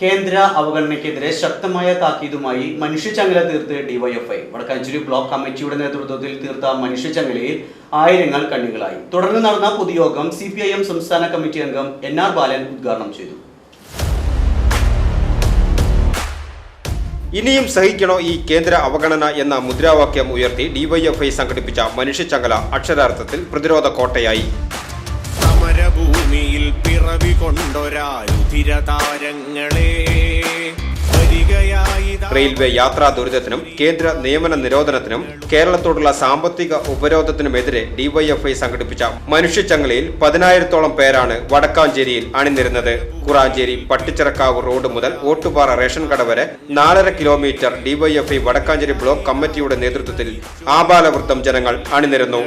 കേന്ദ്ര അവഗണനയ്ക്കെതിരെ ശക്തമായ താക്കീതുമായി മനുഷ്യചങ്ങല തീർത്ത് ഡിവൈഎഫ്ഐ വടക്കാഞ്ചേരി ബ്ലോക്ക് കമ്മിറ്റിയുടെ നേതൃത്വത്തിൽ തീർത്ത മനുഷ്യചങ്ങലയിൽ ആയിരങ്ങൾ കണ്ണികളായി. തുടർന്ന് നടന്ന പൊതുയോഗം സി സംസ്ഥാന കമ്മിറ്റി അംഗം എൻ ആർ ബാലൻ ഉദ്ഘാടനം ചെയ്തു. ഇനിയും സഹിക്കണോ ഈ കേന്ദ്ര അവഗണന എന്ന മുദ്രാവാക്യം ഉയർത്തി ഡിവൈഎഫ്ഐ സംഘടിപ്പിച്ച മനുഷ്യചങ്ങല അക്ഷരാർത്ഥത്തിൽ പ്രതിരോധ കോട്ടയായി. താരങ്ങളെ. റെയിൽവേ യാത്രാ ദുരിതത്തിനും കേന്ദ്ര നിയമന നിരോധനത്തിനും കേരളത്തോടുള്ള സാമ്പത്തിക ഉപരോധത്തിനുമെതിരെ ഡിവൈഎഫ്ഐ സംഘടിപ്പിച്ച മനുഷ്യച്ചങ്ങലയിൽ പതിനായിരത്തോളം പേരാണ് വടക്കാഞ്ചേരിയിൽ അണിനിരുന്നത്. കുറാഞ്ചേരി പട്ടിച്ചിറക്കാവ് റോഡ് മുതൽ ഓട്ടുപാറ റേഷൻ കട വരെ നാലര കിലോമീറ്റർ ഡിവൈഎഫ്ഐ വടക്കാഞ്ചേരി ബ്ലോക്ക് കമ്മിറ്റിയുടെ നേതൃത്വത്തിൽ ആബാലവൃത്തം ജനങ്ങൾ അണിനിരന്നു.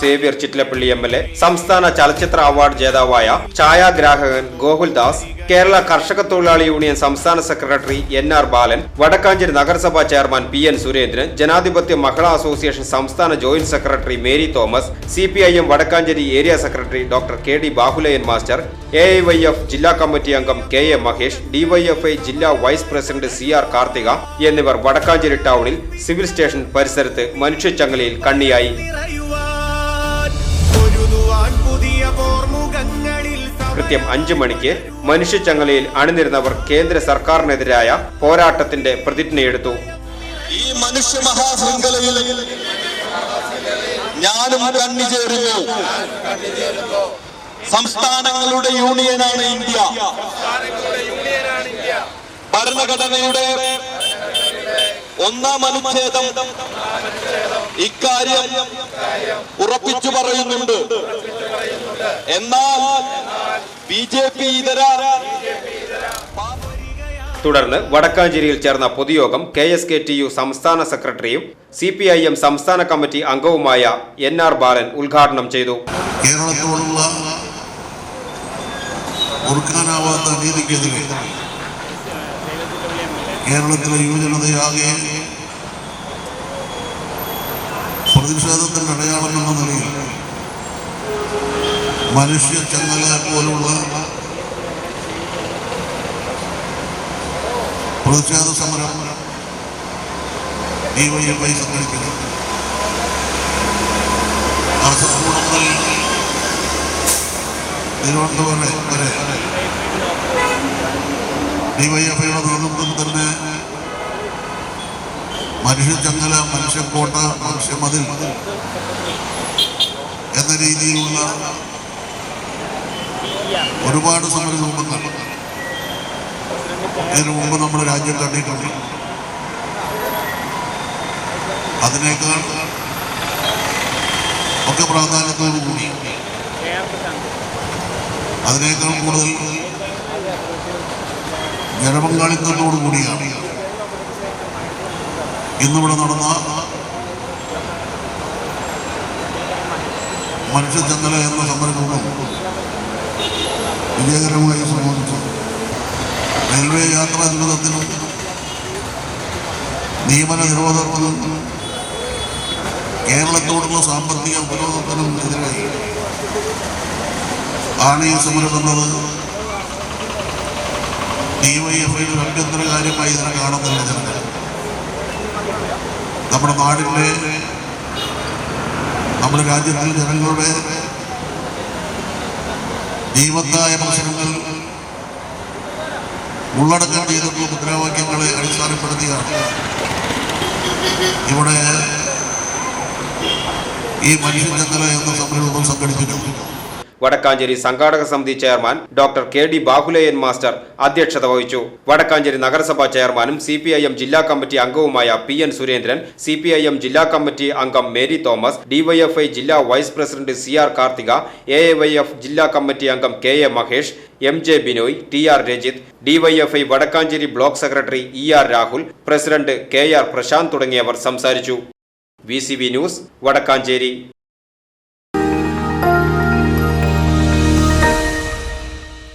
Xavier Chittilappilly M L A സംസ്ഥാന ചലച്ചിത്ര അവാർഡ് ജേതാവായ ഛായാഗ്രാഹകൻ ഗോകുൽ ദാസ് കേരള കർഷക തൊഴിലാളി യൂണിയൻ സംസ്ഥാന secretary N R Balan Vadakkanchery നഗരസഭാ ചെയർമാൻ പി എൻ സുരേന്ദ്രൻ ജനാധിപത്യ മഹിളാ അസോസിയേഷൻ സംസ്ഥാന joint secretary Mary Thomas C P I M Vadakkanchery area secretary doctor K D Bahuleyan master A I Y F ജില്ലാ committee അംഗം K A Mahesh DYFI ജില്ലാ vice president C R Karthika എന്നിവർ വടക്കാഞ്ചേരി ടൗണിൽ civil station പരിസരത്ത് മനുഷ്യച്ചങ്ങലയിൽ കണ്ണിയായി. കൃത്യം അഞ്ചു മണിക്ക് മനുഷ്യച്ചങ്ങലയിൽ അണിനിരുന്നവർ കേന്ദ്ര സർക്കാരിനെതിരായ പോരാട്ടത്തിന്റെ പ്രതിജ്ഞയെടുത്തു. ഈ മനുഷ്യ മഹാശൃംഖലയിൽ ഞാനും കണ്ണിചേരുന്നു സംസ്ഥാനങ്ങളുടെ യൂണിയനാണ് ഇന്ത്യ. ഭരണഘടനയുടെ ഒന്നാം അനുച്ഛേദം. ഇക്കാര്യം പറയുന്നുണ്ട് എന്നാൽ ബി ജെ പി ഇതര തുടർന്ന് വടക്കാഞ്ചേരിയിൽ ചേർന്ന പൊതുയോഗം K S K T U സംസ്ഥാന സെക്രട്ടറിയും സി പി ഐ എം സംസ്ഥാന കമ്മിറ്റി അംഗവുമായ എൻ ആർ ബാലൻ ഉദ്ഘാടനം ചെയ്തു. കേരളത്തോടുള്ള ഓർക്കാനാവാത്ത അനീതിക്കെതിരെ കേരളത്തിലെ യുവജനതയാകെ പ്രതിഷേധത്തിന്റെ അടയാളം എന്ന നിലയിൽ മനുഷ്യ ചങ്ങല പോലുള്ള പ്രതിഷേധ സമരം ഈ സംഘടിപ്പിക്കുന്നു. കാസർഗോഡ് മുതൽ തിരുവനന്തപുരം വരെ ഡിവൈഎഫ്ഐയുടെ മനുഷ്യക്കോട്ട മനുഷ്യമതിൽ എന്ന രീതിയിലുള്ള ഒരുപാട് സമരരൂപങ്ങൾ ഇതിനു മുമ്പ് നമ്മുടെ രാജ്യം കണ്ടിട്ടുണ്ട് അതിനേക്കാൾ ഒക്കെ പ്രാധാന്യത്തോടു കൂടി അതിനേക്കാൾ കൂടുതൽ ജനപങ്കാളിത്തത്തോടു കൂടിയാണ് ഇന്നിവിടെ നടന്ന മനുഷ്യചങ്ങല എന്ന സമരരൂപം വിജയകരമായി സമൂഹത്തിൽ റെയിൽവേ യാത്രാ ദുരിതത്തിനും നിയമന നിരോധത്തിനും കേരളത്തോടുള്ള സാമ്പത്തിക ഉപരോധത്തിനും എതിരെ ആണ് ഈ സമരം എന്നത് ഡിവൈഎഫ്ഐ ഒരു അഭ്യന്തര കാര്യമായി ഇതിനെ കാണുന്നില്ല ജനങ്ങൾ നമ്മുടെ നാടിന്റെ നമ്മുടെ രാജ്യത്തിൽ ജനങ്ങളുടെ ജീവത്തായ മത്സരങ്ങൾ ഉള്ളടക്കം ചെയ്തിട്ടുള്ള മുദ്രാവാക്യങ്ങളെ അടിസ്ഥാനപ്പെടുത്തിയാണ്. ഇവിടെ ഈ മനുഷ്യചങ്ങല എന്ന സംരംഭം സംഘടിപ്പിച്ചു വടക്കാഞ്ചേരി സംഘാടക സമിതി chairman doctor K D Bahuleyan master അധ്യക്ഷത വഹിച്ചു. വടക്കാഞ്ചേരി നഗരസഭാ ചെയർമാനും സി പി ഐ എം ജില്ലാ കമ്മിറ്റി അംഗവുമായ P N Surendran C P I M ജില്ലാ കമ്മിറ്റി അംഗം മേരി തോമസ് ഡിവൈഎഫ്ഐ ജില്ലാ vice president C R Karthika A Y F ജില്ലാ കമ്മിറ്റി അംഗം K A Mahesh M J Binoy T R Rajith DYFI Vadakkanchery block secretary E R Rahul president K R Prashanth തുടങ്ങിയവർ സംസാരിച്ചു. V news Vadakkanchery.